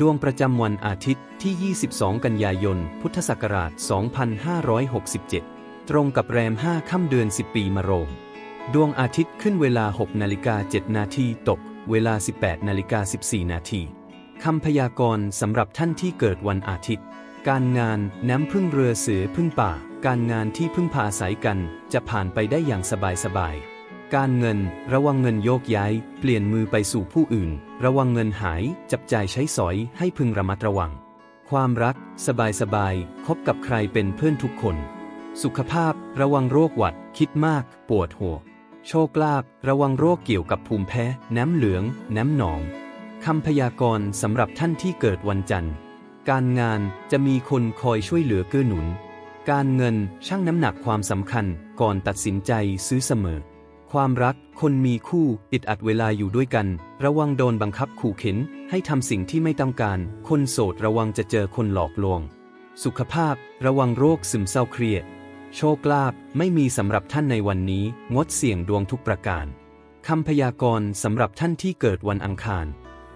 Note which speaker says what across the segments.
Speaker 1: ดวงประจำวันอาทิตย์ที่ 22 กันยายน พุทธศักราช 2567 ตรงกับแรม 5 ค่ำเดือน 10 ปีมะโรง ดวงอาทิตย์ขึ้นเวลา 6 นาฬิกา 7 นาที ตก เวลา 18 นาฬิกา 14 นาทีคำพยากรณ์สำหรับท่านที่เกิดวันอาทิตย์ การงานน้ำพึ่งเรือเสือพึ่งป่า การงานที่พึ่งพาอาศัยกัน จะผ่านไปได้อย่างสบายๆ การเงิน ระวังเงินโยกย้าย เปลี่ยนมือไปสู่ผู้อื่น ระวังเงินหาย จับจ่ายใช้สอยให้พึงระมัดระวัง ความรัก สบายสบายคบกับใครเป็นเพื่อนทุกคน สุขภาพ ระวังโรคหวัด คิดมาก ปวดหัว โชคลาภระวังโรคเกี่ยวกับภูมิแพ้ น้ำเหลือง น้ำหนองคำพยากรณ์สำหรับท่านที่เกิดวันจันทร์ การงานจะมีคนคอยช่วยเหลือเกื้อหนุน การเงินชั่งน้ำหนักความสำคัญก่อนตัดสินใจซื้อเสมอ ความรัก คนมีคู่อิดอัดเวลาอยู่ด้วยกัน ระวังโดนบังคับขู่เข็น ให้ทำสิ่งที่ไม่ต้องการ คนโสดระวังจะเจอคนหลอกลวง สุขภาพ ระวังโรคซึมเศร้าเครียด โชคลาภไม่มีสำหรับท่านในวันนี้ งดเสี่ยงดวงทุกประการคำพยากรณ์สำหรับท่านที่เกิดวันอังคาร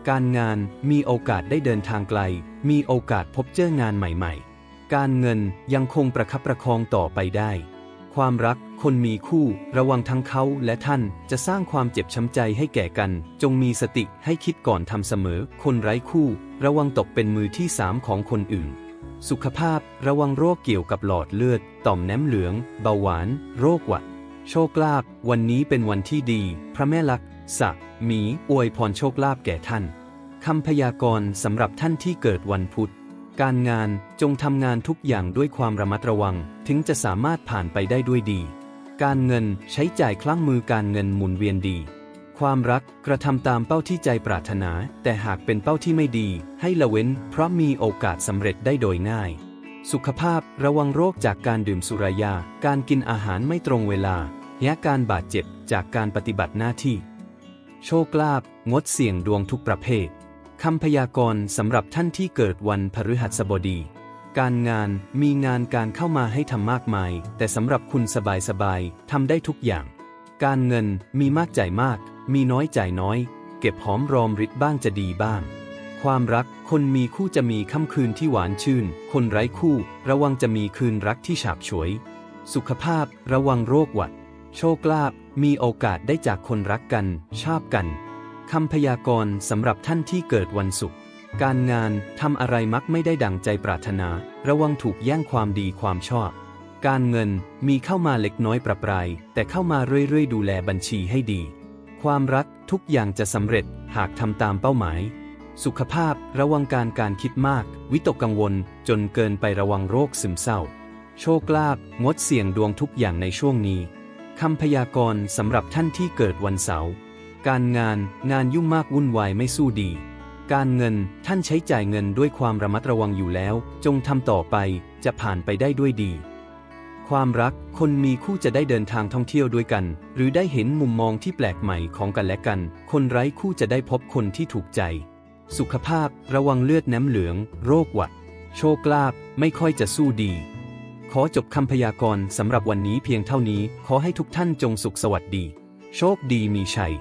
Speaker 1: การงานมีโอกาสได้เดินทางไกล มีโอกาสพบเจองานใหม่ ๆ การเงินยังคงประคับประคองต่อไปได้ ความรัก คนมีคู่ ระวังทั้งเขาและท่านจะสร้างความเจ็บช้ำใจให้แก่กัน จงมีสติให้คิดก่อนทำเสมอ คนไร้คู่ ระวังตกเป็นมือที่สามของคนอื่น สุขภาพ ระวังโรคเกี่ยวกับหลอดเลือด ต่อมน้ำเหลือง เบาหวาน โรคหวัด โชคลาภ วันนี้เป็นวันที่ดี พระแม่ลักษะมีอวยพรโชคลาภแก่ท่านคำพยากรณ์สำหรับท่านที่เกิดวันพุธ การงานจงทำงานทุกอย่างด้วยความระมัดระวัง ถึงจะสามารถผ่านไปได้ด้วยดี การเงินใช้จ่ายคลั่งมือการเงินหมุนเวียนดี ความรักกระทำตามเป้าที่ใจปรารถนา แต่หากเป็นเป้าที่ไม่ดี ให้ละเว้น เพราะมีโอกาสสำเร็จได้โดยง่าย สุขภาพระวังโรคจากการดื่มสุรายา การกินอาหารไม่ตรงเวลาและการบาดเจ็บจากการปฏิบัติหน้าที่ โชคลาภงดเสี่ยงดวงทุกประเภท คำพยากรณ์สำหรับท่านที่เกิดวันพฤหัสบดี การงานมีงานการเข้ามาให้ทำมากมาย แต่สำหรับคุณสบายๆทำได้ทุกอย่าง การเงินมีมากจ่ายมาก มีน้อยจ่ายน้อย เก็บหอมรอมริดบ้างจะดีบ้าง ความรักคนมีคู่จะมีค่ำคืนที่หวานชื่น คนไร้คู่ ระวังจะมีคืนรักที่ฉาบฉวย สุขภาพระวังโรคหวัด โชคลาภมีโอกาสได้จากคนรักกัน ชอบกัน คำพยากรณ์สำหรับท่านที่เกิดวันศุกร์ การงานทำอะไรมักไม่ได้ดังใจปรารถนา ระวังถูกแย่งความดีความชอบ การเงินมีเข้ามาเล็กน้อยประปราย แต่เข้ามาเรื่อยๆ ดูแลบัญชีให้ดี ความรักทุกอย่างจะสำเร็จหากทำตามเป้าหมาย สุขภาพระวังการการคิดมาก วิตกกังวล จนเกินไประวังโรคซึมเศร้า โชคลาภงดเสี่ยงดวงทุกอย่างในช่วงนี้คำพยากรณ์สำหรับท่านที่เกิดวันเสาร์ การงานงานยุ่งมากวุ่นวายไม่สู้ดี การเงินท่านใช้จ่ายเงินด้วยความระมัดระวังอยู่แล้ว จงทำต่อไปจะผ่านไปได้ด้วยดี ความรักคนมีคู่จะได้เดินทางท่องเที่ยวด้วยกัน หรือได้เห็นมุมมองที่แปลกใหม่ของกันและกัน คนไร้คู่จะได้พบคนที่ถูกใจ สุขภาพระวังเลือดน้ำเหลือง โรคหวัด โชคลาภไม่ค่อยจะสู้ดี ขอจบคำพยากรณ์สำหรับวันนี้เพียงเท่านี้ ขอให้ทุกท่านจงสุขสวัสดี โชคดีมีชัย